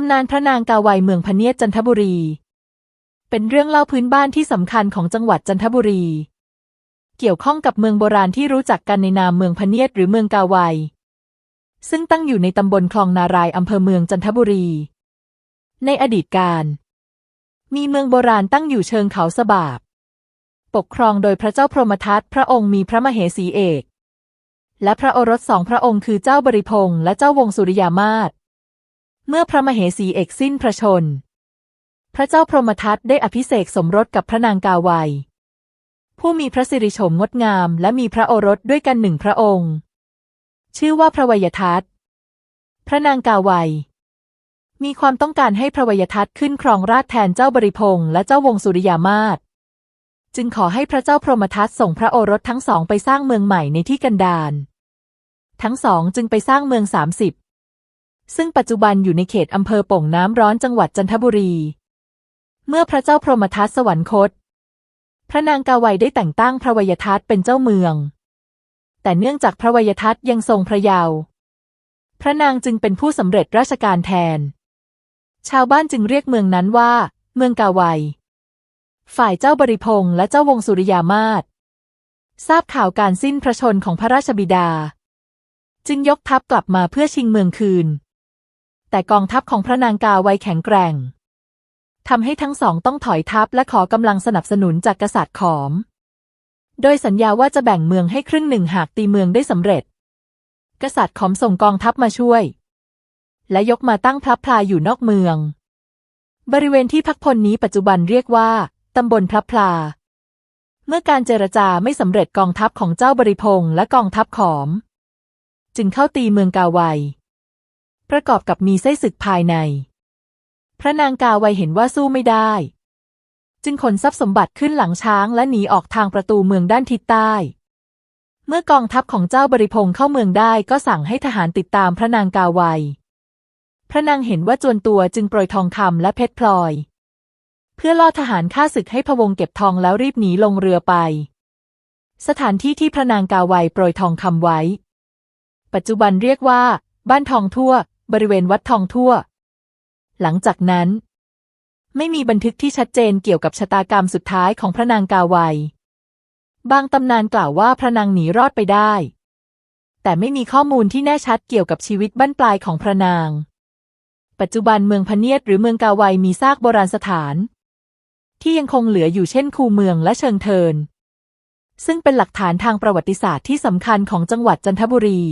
ตำนานพระนางกาไวเมืองพเนียดจันทบุรี เป็นเรื่องเล่าพื้นบ้านที่สำคัญของจังหวัดจันทบุรี เกี่ยวข้องกับเมืองโบราณที่รู้จักกันในนามเมืองพเนียดหรือเมืองกาไว ซึ่งตั้งอยู่ในตำบลคลองนารายอำเภอเมืองจันทบุรี ในอดีตการ มีเมืองโบราณตั้งอยู่เชิงเขาสบาบ ปกครองโดยพระเจ้าพรหมทัตพระองค์มีพระมเหสีเอก และพระโอรสสองพระองค์คือเจ้าบริพงษ์และเจ้าวงสุริยามาศ เมื่อพระมเหสีเอกสิ้นพระชน พระเจ้าพรหมทัตได้อภิเษกสมรสกับพระนางกาไวผู้มีพระสิริโฉมงดงามและมีพระโอรสด้วยกันหนึ่งพระองค์ ชื่อว่าพระวยทัตพระนางกาไวมีความต้องการให้พระวยทัตขึ้นครองราชแทนเจ้าบริพงษ์และเจ้าวงสุริยามาศจึงขอให้พระเจ้าพรหมทัตส่งพระโอรสทั้งสองไปสร้างเมืองใหม่ในที่กันดารทั้งสองจึงไปสร้างเมืองสามสิบ ซึ่งปัจจุบันอยู่ในเขตอำเภอโป่งน้ำร้อนจังหวัดจันทบุรี เมื่อพระเจ้าพรหมทัตสวรรคต พระนางกาไวได้แต่งตั้งพระวยทัตเป็นเจ้าเมือง แต่เนื่องจากพระวยทัตยังทรงพระเยาว์พระนางจึงเป็นผู้สำเร็จราชการแทน ชาวบ้านจึงเรียกเมืองนั้นว่า เมืองกาไว ฝ่ายเจ้าบริพงษ์และเจ้าวงสุริยามาศทราบข่าวการสิ้นพระชนของพระราชบิดา จึงยกทัพกลับมาเพื่อชิงเมืองคืน แต่กองทัพของพระนางกาไวแข็งแกร่งทำให้ทั้งสองต้องถอยทัพและขอกำลังสนับสนุนจากกษัตริย์ขอม โดยสัญญาว่าจะแบ่งเมืองให้ครึ่งหนึ่งหากตีเมืองได้สำเร็จ กษัตริย์ขอมส่งกองทัพมาช่วย และยกมาตั้งพลับพลาอยู่นอกเมือง บริเวณที่พักพลนี้ปัจจุบันเรียกว่าตำบลพลับพลา เมื่อการเจรจาไม่สำเร็จกองทัพของเจ้าบริพงษ์และกองทัพขอม จึงเข้าตีเมืองกาไว ประกอบกับมีไส้ศึกภายใน พระนางกาไวเห็นว่าสู้ไม่ได้ จึงขนทรัพย์สมบัติขึ้นหลังช้างและหนีออกทางประตูเมืองด้านทิศใต้ เมื่อกองทัพของเจ้าบริพงษ์เข้าเมืองได้ก็สั่งให้ทหารติดตามพระนางกาไว พระนางเห็นว่าจวนตัวจึงโปรยทองคำและเพชรพลอย เพื่อล่อทหารฆ่าศึกให้พวงเก็บทองแล้วรีบหนีลงเรือไป สถานที่ที่พระนางกาไวโปรยทองคำไว้ ปัจจุบันเรียกว่า บ้านทองทั่ว บริเวณวัดทองทั่ว หลังจากนั้น ไม่มีบันทึกที่ชัดเจนเกี่ยวกับชะตากรรมสุดท้ายของพระนางกาไวบางตำนานกล่าวว่าพระนางหนีรอดไปได้ แต่ไม่มีข้อมูลที่แน่ชัดเกี่ยวกับชีวิตบั้นปลายของพระนาง ปัจจุบันเมืองพเนียดหรือเมืองกาไวมีซากโบราณสถาน ที่ยังคงเหลืออยู่เช่นคูเมืองและเชิงเทิน ซึ่งเป็นหลักฐานทางประวัติศาสตร์ที่สำคัญของจังหวัดจันทบุรี